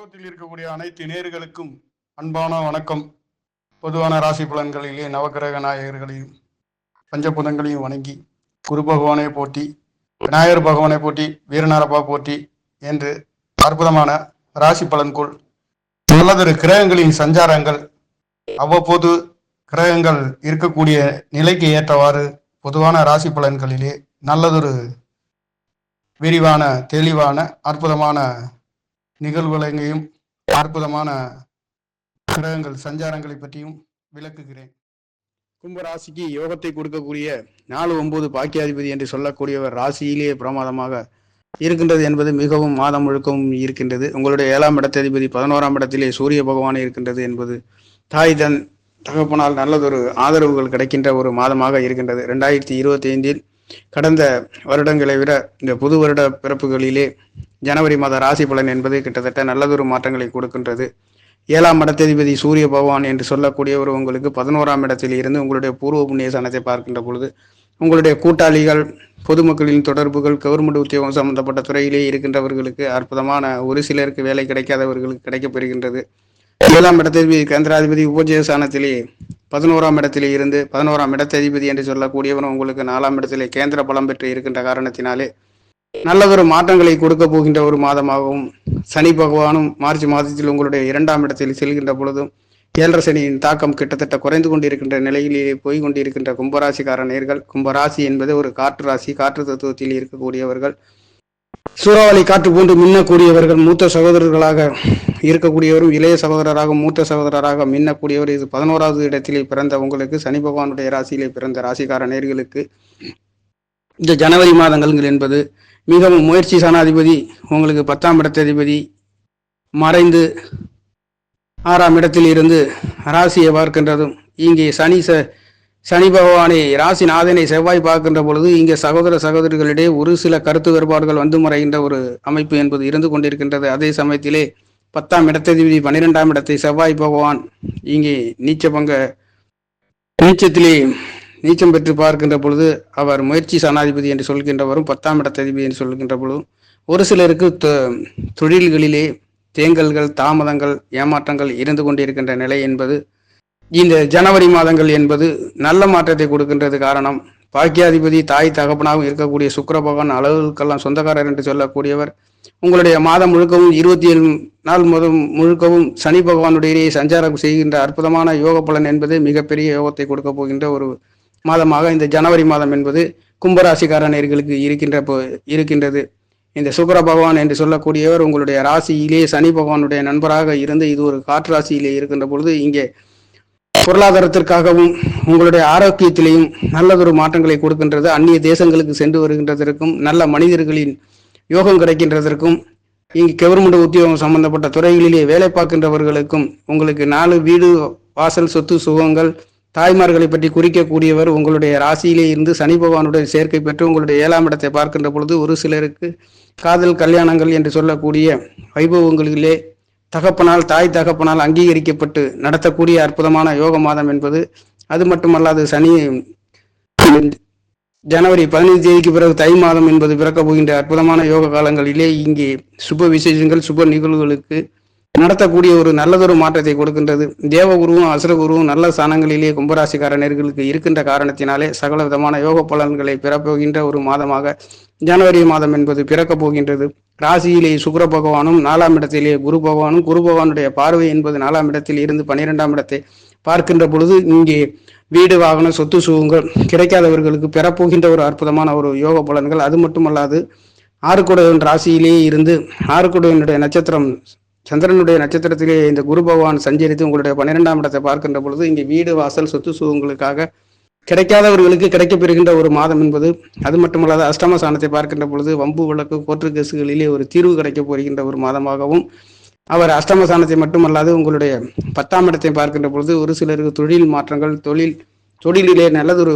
உலகத்தில் இருக்கக்கூடிய அனைத்து நேர்களுக்கும் அன்பான வணக்கம். பொதுவான ராசி பலன்களிலே நவக்கிரக நாயகர்களையும் பஞ்சபுதங்களையும் வணங்கி குரு பகவானை போட்டி விநாயகர் பகவானை போட்டி வீரநாரப்பா போட்டி என்று அற்புதமான ராசி பலன்குள் நல்லதொரு கிரகங்களின் சஞ்சாரங்கள் அவ்வப்போது கிரகங்கள் இருக்கக்கூடிய நிலைக்கு ஏற்றவாறு பொதுவான ராசி பலன்களிலே நல்லதொரு விரிவான தெளிவான அற்புதமான நிகழ்வுகளையும் அற்புதமான கிரகங்கள் சஞ்சாரங்களை பற்றியும் விளக்குகிறேன். கும்பராசிக்கு யோகத்தை கொடுக்கக்கூடிய நாலு ஒன்பது பாக்கியாதிபதி என்று சொல்லக்கூடியவர் ராசியிலேயே பிரமாதமாக இருக்கின்றது என்பது மிகவும் மாதம் முழுக்கவும் இருக்கின்றது. உங்களுடைய ஏழாம் இடத்ததிபதி பதினோராம் இடத்திலே சூரிய பகவான் இருக்கின்றது என்பது தாய் தன் தகப்பனால் நல்லதொரு ஆதரவுகள் கிடைக்கின்ற ஒரு மாதமாக இருக்கின்றது. ரெண்டாயிரத்தி இருபத்தி ஐந்தில் கடந்த வருடங்களை விட இந்த புது வருட பிறப்புகளிலே ஜனவரி மாத ராசி பலன் என்பது கிட்டத்தட்ட நல்லதொரு மாற்றங்களை கொடுக்கின்றது. ஏழாம் இடத்ததிபதி சூரிய பகவான் என்று சொல்லக்கூடியவர் உங்களுக்கு பதினோராம் இடத்தில் இருந்து உங்களுடைய பூர்வ புண்ணிய சனத்தை பார்க்கின்ற பொழுது உங்களுடைய கூட்டாளிகள் பொதுமக்களின் தொடர்புகள் கவர்மெண்ட் உத்தியோகம் சம்பந்தப்பட்ட துறையிலே இருக்கின்றவர்களுக்கு அற்புதமான ஒரு சிலருக்கு வேலை கிடைக்காதவர்களுக்கு கிடைக்கப்பெறுகின்றது ஏழாம் இடத்ததிபதி கேந்திராதிபதி உபஜய ஸ்தானத்திலே பதினோராம் இடத்திலே இருந்து பதினோராம் இடத்ததிபதி என்று சொல்லக்கூடியவன் உங்களுக்கு நாலாம் இடத்திலே கேந்திர பலம் பெற்று இருக்கின்ற காரணத்தினாலே நல்லதொரு மாற்றங்களை கொடுக்க போகின்ற ஒரு மாதமாகவும் சனி பகவானும் மார்ச் மாதத்தில் உங்களுடைய இரண்டாம் இடத்தில் செல்கின்ற பொழுதும் ஏழரை சனியின் தாக்கம் கிட்டத்தட்ட குறைந்து கொண்டிருக்கின்ற நிலையிலேயே போய் கொண்டிருக்கின்ற கும்பராசிக்கார நேர்கள் கும்பராசி என்பது ஒரு காற்று ராசி காற்று தத்துவத்தில் இருக்கக்கூடியவர்கள் சூறாவளி காற்று போன்று மின்னக்கூடியவர்கள் மூத்த சகோதரர்களாக இருக்கக்கூடியவரும் இளைய சகோதரராக மூத்த சகோதரராக மின்னக்கூடியவர் இது பதினோராவது இடத்திலே பிறந்த உங்களுக்கு சனி பகவானுடைய ராசியிலே பிறந்த ராசிக்கார நேர்களுக்கு இந்த ஜனவரி மாதங்கள் என்பது மிகவும் முயற்சி சனாதிபதி உங்களுக்கு பத்தாம் இடத்ததிபதி மறைந்து ஆறாம் இடத்தில் இருந்து ராசியை பார்க்கின்றதும் இங்கே சனி ச சனி பகவானை ராசிநாதனை செவ்வாய் பார்க்கின்ற பொழுது இங்கே சகோதர சகோதரிகளிடையே ஒரு சில கருத்து வேறுபாடுகள் வந்து மறைகின்ற ஒரு அமைப்பு என்பது இருந்து கொண்டிருக்கின்றது. அதே சமயத்திலே பத்தாம் இடத்ததிபதி பன்னிரெண்டாம் இடத்தை செவ்வாய் பகவான் இங்கே நீச்ச பங்க நீச்சத்திலே நீச்சம் பெற்று பார்க்கின்ற பொழுது அவர் முயற்சி சனாதிபதி என்று சொல்கின்றவரும் பத்தாம் இடத்ததிபதி என்று சொல்கின்ற பொழுதும் ஒரு சிலருக்கு தொ- தொழில்களிலே தேங்கல்கள் தாமதங்கள் ஏமாற்றங்கள் இருந்து கொண்டிருக்கின்ற நிலை என்பது இந்த ஜனவரி மாதங்கள் என்பது நல்ல மாற்றத்தை கொடுக்கின்றது காரணம். பாக்கியாதிபதி தாய் தகப்பனாகவும் இருக்கக்கூடிய சுக்கிர பகவான் அளவுக்கெல்லாம் சொந்தக்காரர் என்று சொல்லக்கூடியவர். உங்களுடைய மாதம் முழுக்கவும் இருபத்தி ஏழு நாள் முதல் முழுக்கவும் சனி பகவானுடைய சஞ்சாரம் செய்கின்ற அற்புதமான யோக பலன் என்பது மிகப்பெரிய யோகத்தை கொடுக்க போகின்ற ஒரு மாதமாக இந்த ஜனவரி மாதம் என்பது கும்பராசிக்கார நேர்களுக்கு இருக்கின்ற போ- இருக்கின்றது. இந்த சுக்கர பகவான் என்று சொல்லக்கூடியவர் உங்களுடைய ராசியிலே சனி பகவானுடைய நண்பராக இருந்து இது ஒரு காற்று ராசியிலே இருக்கின்ற பொழுது இங்கே பொருளாதாரத்திற்காகவும் உங்களுடைய ஆரோக்கியத்திலேயும் நல்லதொரு மாற்றங்களை கொடுக்கின்றது. அந்நிய தேசங்களுக்கு சென்று வருகின்றதற்கும் நல்ல மனிதர்களின் யோகம் கிடைக்கின்றதற்கும் இங்கு கவர்மெண்ட் உத்தியோகம் சம்பந்தப்பட்ட துறைகளிலே வேலை பார்க்கின்றவர்களுக்கும் உங்களுக்கு நாலு வீடு வாசல் சொத்து சுகங்கள் தாய்மார்களை பற்றி குறிக்கக்கூடியவர் உங்களுடைய ராசியிலே இருந்து சனி பகவானுடைய சேர்க்கை பெற்று உங்களுடைய ஏழாம் இடத்தை பார்க்கின்ற பொழுது ஒரு சிலருக்கு காதல் கல்யாணங்கள் என்று சொல்லக்கூடிய வைபவங்களிலே தகப்பனால் தாய் தகப்பனால் அங்கீகரிக்கப்பட்டு நடத்தக்கூடிய அற்புதமான யோக மாதம் என்பது அது மட்டுமல்லாது சனி ஜனவரி பதினைந்து தேதிக்கு பிறகு தை மாதம் என்பது பிறக்கப் போகின்ற அற்புதமான யோக காலங்களிலே இங்கே சுப விசேஷங்கள் சுப நிகழ்வுகளுக்கு நடத்தக்கூடிய ஒரு நல்லதொரு மாற்றத்தை கொடுக்கின்றது. தேவகுருவும் அசுரகுருவும் நல்ல சாணங்களிலேயே கும்பராசிக்கார நேர்களுக்கு இருக்கின்ற காரணத்தினாலே சகல விதமான யோக பலன்களை பெறப்போகின்ற ஒரு மாதமாக ஜனவரி மாதம் என்பது பிறக்கப் போகின்றது. ராசியிலே சுக்கர பகவானும் நாலாம் இடத்திலே குரு பகவானும் குரு பகவானுடைய பார்வை என்பது நாலாம் இடத்தில் இருந்து பன்னிரெண்டாம் இடத்தை பார்க்கின்ற பொழுது இங்கே வீடு வாகனம் சொத்து சுகங்கள் கிடைக்காதவர்களுக்கு பெறப்போகின்ற ஒரு அற்புதமான ஒரு யோக பலன்கள். அது மட்டுமல்லாது ஆறுக்குடையவன் ராசியிலேயே இருந்து ஆறுக்குடையவனுடைய நட்சத்திரம் சந்திரனுடைய நட்சத்திரத்திலே இந்த குரு பகவான் சஞ்சரித்து உங்களுடைய பன்னிரெண்டாம் இடத்தை பார்க்கின்ற பொழுது இங்கே வீடு வாசல் சொத்து சுகங்களுக்காக கிடைக்காதவர்களுக்கு கிடைக்கப்பெறுகின்ற ஒரு மாதம் என்பது அது மட்டுமல்லாத அஷ்டம சாணத்தை பார்க்கின்ற பொழுது வம்பு வழக்கு கோற்று கேசுகளிலே ஒரு தீர்வு கிடைக்கப் போகின்ற ஒரு மாதமாகவும் அவர் அஷ்டம சாணத்தை மட்டுமல்லாது உங்களுடைய பத்தாம் இடத்தை பார்க்கின்ற பொழுது ஒரு சிலருக்கு தொழில் மாற்றங்கள் தொழில் தொழிலிலே நல்லதொரு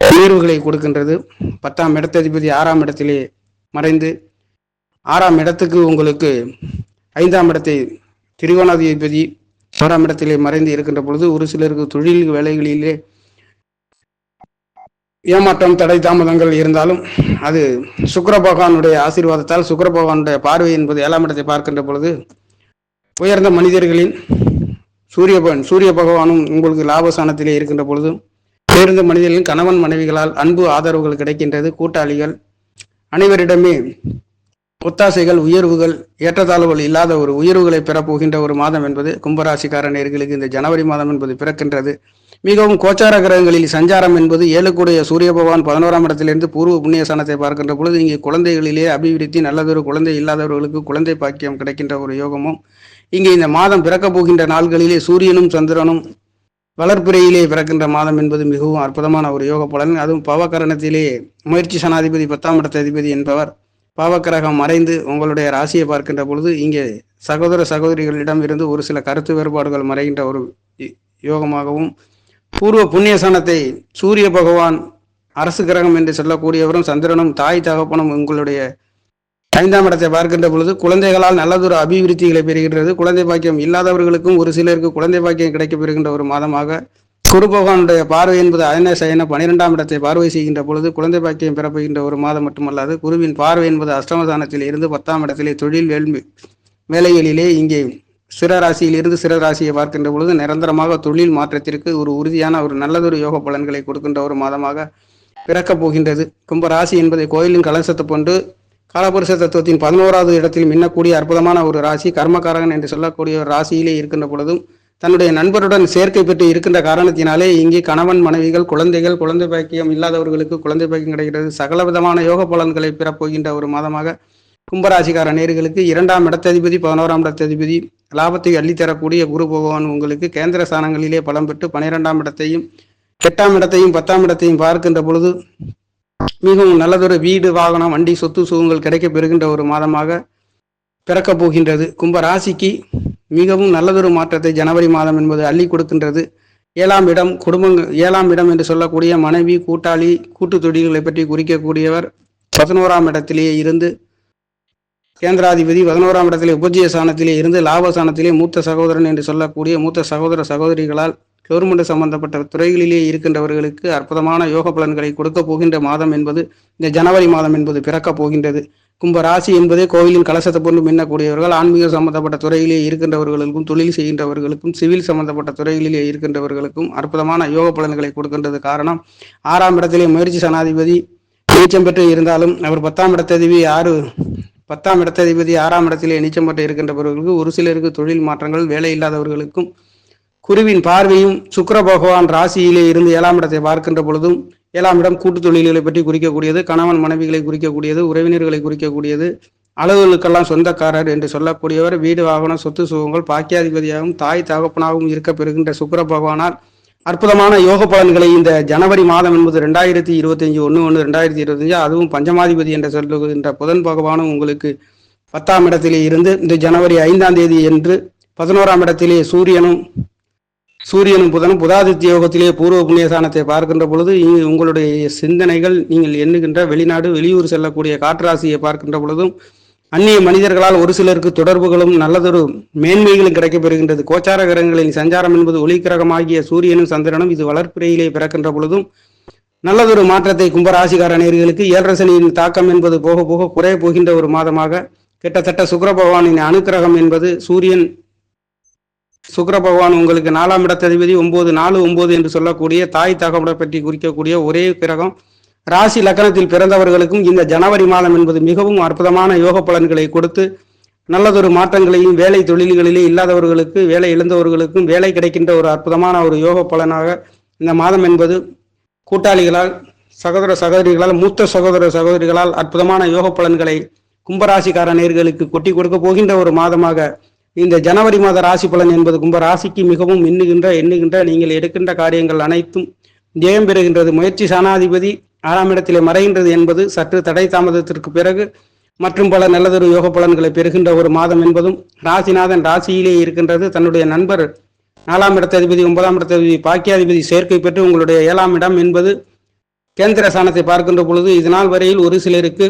உயர்வுகளை கொடுக்கின்றது. பத்தாம் இடத்ததிபதி ஆறாம் இடத்திலே மறைந்து ஆறாம் இடத்துக்கு உங்களுக்கு ஐந்தாம் இடத்தை திரிகோணாதிபதி ஆறாம் இடத்திலே மறைந்து இருக்கின்ற பொழுது ஒரு சிலருக்கு தொழில் வேலைகளிலே ஏமாற்றம் தடை தாமதங்கள் இருந்தாலும் அது சுக்கர பகவானுடைய ஆசீர்வாதத்தால் சுக்கர பகவானுடைய பார்வை என்பது ஏழாம் இடத்தை பார்க்கின்ற பொழுது உயர்ந்த மனிதர்களின் சூரிய சூரிய பகவானும் உங்களுக்கு லாபஸ்தானத்திலே இருக்கின்ற பொழுதும் உயர்ந்த மனிதர்களின் கணவன் மனைவிகளால் அன்பு ஆதரவுகள் கிடைக்கின்றது. கூட்டாளிகள் அனைவரிடமே ஒத்தாசைகள் உயர்வுகள் ஏற்றத்தாழ்வுகள் இல்லாத ஒரு உயர்வுகளை பெறப்போகின்ற ஒரு மாதம் என்பது கும்பராசிக்கார நேர்களுக்கு இந்த ஜனவரி மாதம் என்பது பிறக்கின்றது. மிகவும் கோச்சார கிரகங்களில் சஞ்சாரம் என்பது ஏழுக்குடைய சூரிய பகவான் பதினோராம் இடத்திலிருந்து பூர்வ புண்ணியஸ்தானத்தை பார்க்கின்ற பொழுது இங்கே குழந்தைகளிலே அபிவிருத்தி நல்லதொரு குழந்தை இல்லாதவர்களுக்கு குழந்தை பாக்கியம் கிடைக்கின்ற ஒரு யோகமும். இங்கே இந்த மாதம் பிறக்கப் போகின்ற நாள்களிலே சூரியனும் சந்திரனும் வளர்ப்பிறையிலே பிறக்கின்ற மாதம் என்பது மிகவும் அற்புதமான ஒரு யோக பலன். அதுவும் பவகரணத்திலே முயற்சி சனாதிபதி பத்தாம் இடத்த அதிபதி என்பவர் பாவக்கிரகம் மறைந்து உங்களுடைய ராசியை பார்க்கின்ற பொழுது இங்கே சகோதர சகோதரிகளிடம் இருந்து ஒரு சில கருத்து வேறுபாடுகள் மறைகின்ற ஒரு யோகமாகவும் பூர்வ புண்ணியஸ்தானத்தை சூரிய பகவான் அரசு கிரகம் என்று சொல்லக்கூடியவரும் சந்திரனும் தாய் தகப்பனும் உங்களுடைய ஐந்தாம் இடத்தை பார்க்கின்ற பொழுது குழந்தைகளால் நல்லதொரு அபிவிருத்திகளை பெறுகின்றது. குழந்தை பாக்கியம் இல்லாதவர்களுக்கும் ஒரு சிலருக்கு குழந்தை பாக்கியம் கிடைக்க பெறுகின்ற ஒரு மாதமாக குரு பகவானுடைய பார்வை என்பது அயன சயன பனிரெண்டாம் இடத்தை பார்வை செய்கின்ற பொழுது குழந்தை பாக்கியம் பிறப்புகின்ற ஒரு மாதம் மட்டுமல்லாது குருவின் பார்வை என்பது அஷ்டமதானத்தில் இருந்து பத்தாம் இடத்திலே தொழில் வேள்வி வேலைகளிலே இங்கே சிறராசியில் இருந்து சிறராசியை பார்க்கின்ற பொழுது நிரந்தரமாக தொழில் மாற்றத்திற்கு ஒரு உறுதியான ஒரு நல்லதொரு யோக பலன்களை கொடுக்கின்ற ஒரு மாதமாக பிறக்கப் போகின்றது. கும்பராசி என்பதை கோயிலின் கலசத்தை கொண்டு காலபுருஷ தத்துவத்தின் பதினோராவது இடத்தில் மின்னக்கூடிய அற்புதமான ஒரு ராசி கர்மகாரகன் என்று சொல்லக்கூடிய ஒரு ராசியிலே இருக்கின்ற பொழுதும் தன்னுடைய நண்பருடன் சேர்க்கை பெற்று இருக்கின்ற காரணத்தினாலே இங்கே கணவன் மனைவிகள் குழந்தைகள் குழந்தை பாக்கியம் இல்லாதவர்களுக்கு குழந்தை பாக்கியம் கிடைக்கிறது. சகல விதமான யோக பலன்களை பெறப்போகின்ற ஒரு மாதமாக கும்பராசிக்கார நேர்களுக்கு இரண்டாம் இடத்ததிபதி பதினோராம் இடத்ததிபதி லாபத்தை அள்ளித்தரக்கூடிய குரு பகவான் உங்களுக்கு கேந்திர ஸ்தானங்களிலே பலம் பெற்று பனிரெண்டாம் இடத்தையும் எட்டாம் இடத்தையும் பத்தாம் இடத்தையும் பார்க்கின்ற பொழுது மிகவும் நல்லதொரு வீடு வாகனம் வண்டி சொத்து சுகங்கள் கிடைக்க பெறுகின்ற ஒரு மாதமாக பிறக்கப் போகின்றது. கும்ப ராசிக்கு மிகவும் நல்லதொரு மாற்றத்தை ஜனவரி மாதம் என்பது அள்ளி கொடுக்கின்றது. ஏழாம் இடம் குடும்பங்கள் ஏழாம் இடம் என்று சொல்லக்கூடிய மனைவி கூட்டாளி கூட்டு தொழில்களை பற்றி குறிக்கக்கூடியவர் பதினோராம் இடத்திலேயே இருந்து கேந்திராதிபதி பதினோராம் இடத்திலே உபஜய சாணத்திலே இருந்து லாபசானத்திலே மூத்த சகோதரன் என்று சொல்லக்கூடிய மூத்த சகோதர சகோதரிகளால் கவர்மெண்ட் சம்பந்தப்பட்ட துறைகளிலே இருக்கின்றவர்களுக்கு அற்புதமான யோக பலன்களை கொடுக்க போகின்ற மாதம் என்பது இந்த ஜனவரி மாதம் என்பது பிறக்கப் போகின்றது. கும்ப ராசி என்பதே கோவிலின் கலசத்தை போன்று மின்னக்கூடியவர்கள் ஆன்மீக சம்பந்தப்பட்ட துறையிலே இருக்கின்றவர்களுக்கும் தொழில் செய்கின்றவர்களுக்கும் சிவில் சம்பந்தப்பட்ட துறைகளிலே இருக்கின்றவர்களுக்கும் அற்புதமான யோக பலன்களை கொடுக்கின்றது காரணம் ஆறாம் இடத்திலே முயற்சி சனாதிபதி நீச்சம் பெற்று இருந்தாலும் அவர் பத்தாம் இடத்ததிபதி ஆறு பத்தாம் இடத்ததிபதி ஆறாம் இடத்திலே நீச்சம் பெற்று இருக்கின்றவர்களுக்கு ஒரு சிலருக்கு தொழில் மாற்றங்கள் வேலை இல்லாதவர்களுக்கும் குருவின் பார்வையும் சுக்கர பகவான் ராசியிலே இருந்து ஏழாம் இடத்தை பார்க்கின்ற பொழுதும் ஏழாம் இடம் கூட்டு தொழில்களை பற்றி குறிக்கக்கூடியது கணவன் மனைவிகளை குறிக்கக்கூடியது உறவினர்களை குறிக்கக்கூடியது அளவுகளுக்கெல்லாம் சொந்தக்காரர் என்று சொல்லக்கூடியவர் வீடு வாகனம் சொத்து சுகங்கள் பாக்கியாதிபதியாகவும் தாய் தகப்பனாகவும் இருக்க பெறுகின்ற சுக்கர பகவானால் அற்புதமான யோக பலன்களை இந்த ஜனவரி மாதம் என்பது ரெண்டாயிரத்தி இருபத்தஞ்சு ஒன்று ஒன்று ரெண்டாயிரத்தி இருபத்தஞ்சு அதுவும் பஞ்சமாதிபதி என்று சொல்லுகின்ற புதன் பகவானும் உங்களுக்கு பத்தாம் இடத்திலே இருந்து இந்த ஜனவரி ஐந்தாம் தேதி என்று பதினோராம் இடத்திலே சூரியனும் சூரியனும் புதனும் புதாதித்ய யோகத்திலே பூர்வ புண்ணியஸ்தானத்தை பார்க்கின்ற பொழுது இங்கு உங்களுடைய சிந்தனைகள் நீங்கள் எண்ணுகின்ற வெளிநாடு வெளியூர் செல்லக்கூடிய காற்றாசியை பார்க்கின்ற பொழுதும் அந்நிய மனிதர்களால் ஒரு சிலருக்கு தொடர்புகளும் நல்லதொரு மேன்மைகளும் கிடைக்கப்பெறுகின்றது. கோச்சார கிரகங்களின் சஞ்சாரம் என்பது ஒளிக்கிரகமாகிய சூரியனும் சந்திரனும் இது வளர்ப்பிறையிலே பிறக்கின்ற பொழுதும் நல்லதொரு மாற்றத்தை கும்பராசிகார நேர்களுக்கு ஏழரசனியின் தாக்கம் என்பது போக போக குறைய போகின்ற ஒரு மாதமாக கிட்டத்தட்ட சுக்கர பகவானின் அனுக்கிரகம் என்பது சூரியன் சுக்கர பகவான் உங்களுக்கு நாலாம் இடத்ததிபதி ஒன்பது நாலு ஒன்பது என்று சொல்லக்கூடிய தாய் தகவலை பற்றி குறிக்கக்கூடிய ஒரே கிரகம். ராசி லக்னத்தில் பிறந்தவர்களுக்கும் இந்த ஜனவரி மாதம் என்பது மிகவும் அற்புதமான யோக பலன்களை கொடுத்து நல்லதொரு மாற்றங்களையும் வேலை தொழில்களிலே இல்லாதவர்களுக்கு வேலை இழந்தவர்களுக்கும் வேலை கிடைக்கின்ற ஒரு அற்புதமான ஒரு யோக பலனாக இந்த மாதம் என்பது கூட்டாளிகளால் சகோதர சகோதரிகளால் மூத்த சகோதர சகோதரிகளால் அற்புதமான யோக பலன்களை கும்பராசிக்கார நேர்களுக்கு கொட்டி கொடுக்க போகின்ற ஒரு மாதமாக இந்த ஜனவரி மாத ராசி பலன் என்பது கும்ப ராசிக்கு மிகவும் எண்ணுகின்ற எண்ணுகின்ற நீங்கள் எடுக்கின்ற காரியங்கள் அனைத்தும் ஜெயம் பெறுகின்றது. முயற்சி சாணாதிபதி ஆறாம் இடத்திலே மறைகின்றது என்பது சற்று தடை தாமதத்திற்கு பிறகு மற்றும் பல நல்லதொரு யோக பலன்களை பெறுகின்ற ஒரு மாதம் என்பதும் ராசிநாதன் ராசியிலே இருக்கின்றது. தன்னுடைய நண்பர் நாலாம் இடத்ததிபதி ஒன்பதாம் இடத்ததிபதி பாக்கியாதிபதி சேர்க்கை பெற்று உங்களுடைய ஏழாம் இடம் என்பது கேந்திர ஸ்தானத்தை பார்க்கின்ற பொழுது இதனால் வரையில் ஒரு சிலருக்கு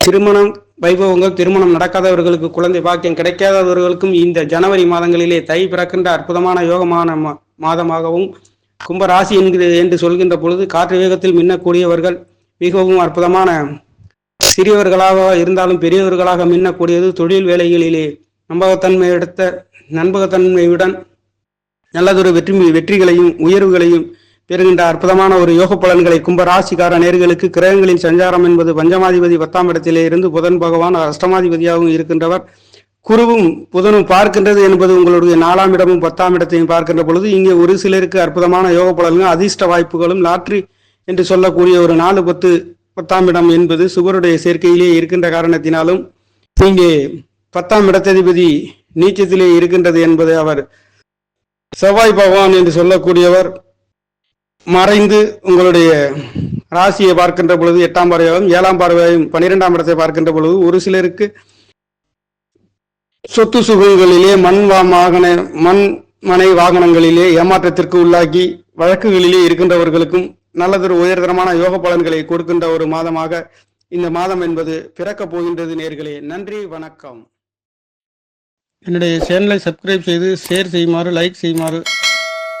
திருமணம் வைபவங்கள் திருமணம் நடக்காதவர்களுக்கு குழந்தை பாக்கியம் கிடைக்காதவர்களுக்கும் இந்த ஜனவரி மாதங்களிலே தை பிறக்கின்ற அற்புதமான யோகமான மா- மாதமாகவும் கும்பராசி என்கிறது என்று சொல்கின்ற பொழுது காற்று வேகத்தில் மின்னக்கூடியவர்கள் மிகவும் அற்புதமான சிறியவர்களாக இருந்தாலும் பெரியவர்களாக மின்னக்கூடியது தொழில் வேலைகளிலே நம்பகத்தன்மை எடுத்த நண்பகத்தன்மையுடன் நல்லதொரு வெற்றி வெற்றிகளையும் உயர்வுகளையும் பெறுகின்ற அற்புதமான ஒரு யோக பலன்களை கும்ப ராசிக்கார நேர்களுக்கு கிரகங்களின் சஞ்சாரம் என்பது பஞ்சமாதிபதி பத்தாம் இடத்திலே இருந்து புதன் பகவான் அஷ்டமாதிபதியாகவும் இருக்கின்றவர். குருவும் புதனும் பார்க்கின்றது என்பது உங்களுடைய நாலாம் இடமும் பத்தாம் இடத்தையும் பார்க்கின்ற பொழுது இங்கே ஒரு சிலருக்கு அற்புதமான யோக பலன்கள் அதிர்ஷ்ட வாய்ப்புகளும் லாட்ரி என்று சொல்லக்கூடிய ஒரு நாலு பத்து பத்தாம் இடம் என்பது சுகருடைய சேர்க்கையிலே இருக்கின்ற காரணத்தினாலும் இங்கே பத்தாம் இடத்ததிபதி நீச்சத்திலே இருக்கின்றது என்பது அவர் செவ்வாய் பகவான் என்று சொல்லக்கூடியவர். மறைந்து உங்களுடைய ராசியை பார்க்கின்ற பொழுது எட்டாம் பார்வையாகவும் ஏழாம் பார்வையாகவும் பன்னிரெண்டாம் இடத்தை பார்க்கின்ற பொழுது ஒரு சிலருக்கு சொத்து சுகங்களிலே மண் வாகன மண் மனை வாகனங்களிலே ஏமாற்றத்திற்கு உள்ளாகி வழக்குகளிலே இருக்கின்றவர்களுக்கும் நல்லதொரு உயர்தரமான யோக பலன்களை கொடுக்கின்ற ஒரு மாதமாக இந்த மாதம் என்பது பிறக்கப் போகின்றது நேர்களே. நன்றி வணக்கம். என்னுடைய சேனலை சப்ஸ்கிரைப் செய்து ஷேர் செய்யுமாறு லைக் செய்யுமாறு